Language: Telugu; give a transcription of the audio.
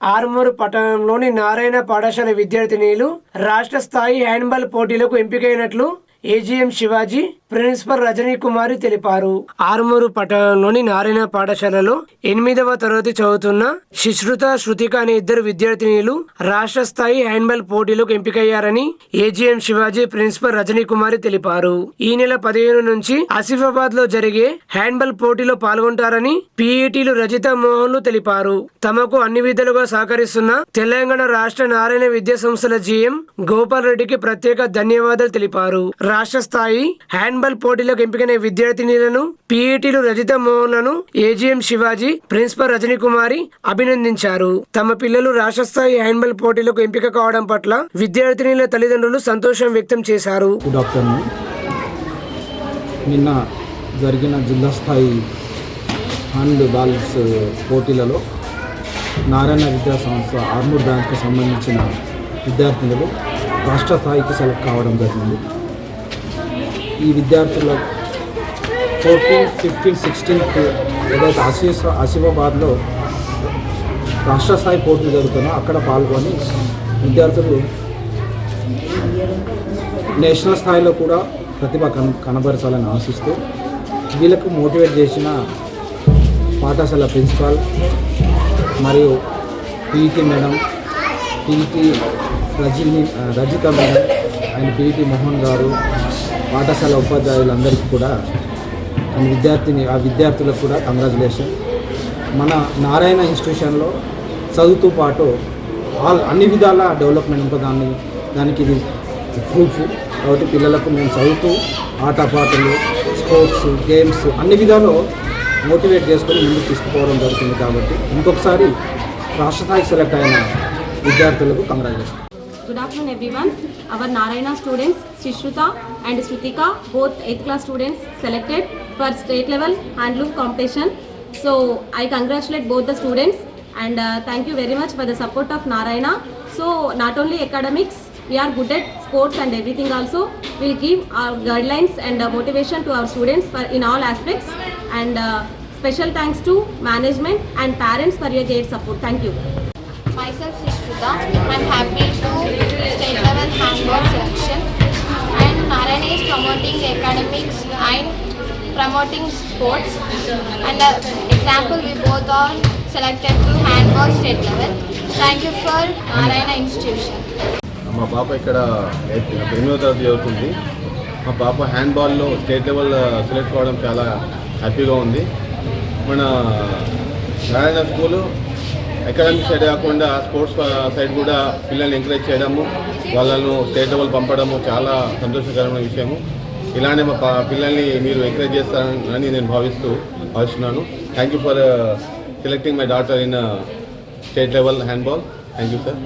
ఆర్మూర్ పట్టణంలోని నారాయణ పాఠశాల విద్యార్థినిలు రాష్ట్ర స్థాయి హ్యాండ్బాల్ పోటీలకు ఎంపికైనట్లు ఏజీఎం శివాజీ ప్రిన్సిపల్ రజనీ కుమారి తెలిపారు. ఆరుమూరు పట్టణంలోని నారాయణ పాఠశాలలో ఎనిమిదవ తరగతి చదువుతున్న శిశ్రుత శృతిక అనే ఇద్దరు విద్యార్థినిలు రాష్ట్ర స్థాయి హ్యాండ్బాల్ పోటీలకు ఎంపికయ్యారని ఏజీఎం శివాజీ ప్రిన్సిపల్ రజనీ కుమారి తెలిపారు. ఈ నెల పదిహేను నుంచి ఆసిఫాబాద్లో జరిగే హ్యాండ్బాల్ పోటీలో పాల్గొంటారని పీఈటీలు రజిత మోహన్లు తెలిపారు. తమకు అన్ని విధాలుగా సహకరిస్తున్న తెలంగాణ రాష్ట్ర నారాయణ విద్యా సంస్థల జీఎం గోపాల్ రెడ్డికి ప్రత్యేక ధన్యవాదాలు తెలిపారు. రాష్ట్ర స్థాయి హ్యాండ్బాల్ పోటీలకు ఎంపికైన విద్యార్థినిలను పీఈటీలు రజిత మోహన్లను ఏజీఎం శివాజీ ప్రిన్సిపల్ రజనీ కుమారి అభినందించారు. తమ పిల్లలు రాష్ట్ర స్థాయి హ్యాండ్బాల్ పోటీలకు ఎంపిక కావడం పట్ల విద్యార్థినిల తల్లిదండ్రులు సంతోషం వ్యక్తం చేశారు. నిన్న జరిగిన జిల్లా స్థాయి హ్యాండ్ బాల్స్ పోటీలలో నారాయణ విద్యా సంస్థ ఆర్మూర్ బ్రాంచ్కి సంబంధించిన విద్యార్థినులు రాష్ట్ర స్థాయికి సెలెక్ట్ కావడం జరిగింది. ఈ విద్యార్థుల ఫోర్టీన్ ఫిఫ్టీన్ సిక్స్టీన్త్ ఏదైతే ఆసిఫ్ ఆసిఫాబాద్లో రాష్ట్ర స్థాయి పోటీలు జరుగుతానో అక్కడ పాల్గొని విద్యార్థులు నేషనల్ స్థాయిలో కూడా ప్రతిభ కన కనబరచాలని ఆశిస్తూ వీళ్ళకు మోటివేట్ చేసిన పాఠశాల ప్రిన్సిపాల్ మరియు PET madam PET Rajani Rajitha madam and PET Mohan గారు పాఠశాల ఉపాధ్యాయులందరికీ కూడా అండ్ విద్యార్థిని ఆ విద్యార్థులకు కూడా కంగ్రాచులేషన్ మన నారాయణ ఇన్స్టిట్యూషన్లో చదువుతూ పాటు ఆల్ అన్ని విధాల డెవలప్మెంట్ ఇంకా దాన్ని దానికి ఇది ప్రూఫ్ కాబట్టి పిల్లలకు మేము చదువుతూ ఆటపాటలు స్పోర్ట్స్ గేమ్స్ అన్ని విధాలు మోటివేట్ చేసుకొని ముందుకు తీసుకుపోవడం జరుగుతుంది. కాబట్టి ఇంకొకసారి రాష్ట్ర స్థాయికి సెలెక్ట్ అయిన విద్యార్థులకు congratulation Good afternoon everyone. Our Narayana students Shishruta and Shrutika, both 8th class students selected for state level handloom competition. So I congratulate both the students and uh, thank you very much for the support of Narayana. So not only academics, we are good at sports and everything also. We'll give our guidelines and uh, motivation to our students for, in all aspects and uh, special thanks to management and parents for your great support. Thank you. Myself is Shruta. I'm happy to state level handball selection. And Narayan is promoting academics and promoting sports. And uh, example, we both are selected to handball state level. Thank you for Narayana Institution. మా పాప ఇక్కడ ఎనిమిదో తరగతి చదువుతుంది మా పాప హ్యాండ్బాల్లో స్టేట్ లెవెల్ సెలెక్ట్ కావడం చాలా హ్యాపీగా ఉంది మన నారాయణ స్కూలు అకాడమిక్ సైడ్ కాకుండా స్పోర్ట్స్ సైడ్ కూడా పిల్లల్ని ఎంకరేజ్ చేయడము వాళ్ళను స్టేట్ లెవెల్ పంపడము చాలా సంతోషకరమైన విషయము. ఇలానే మా పా- పిల్లల్ని మీరు ఎంకరేజ్ చేస్తారని నేను భావిస్తూ భావిస్తున్నాను. Thank you for selecting my daughter in state level handball thank you sir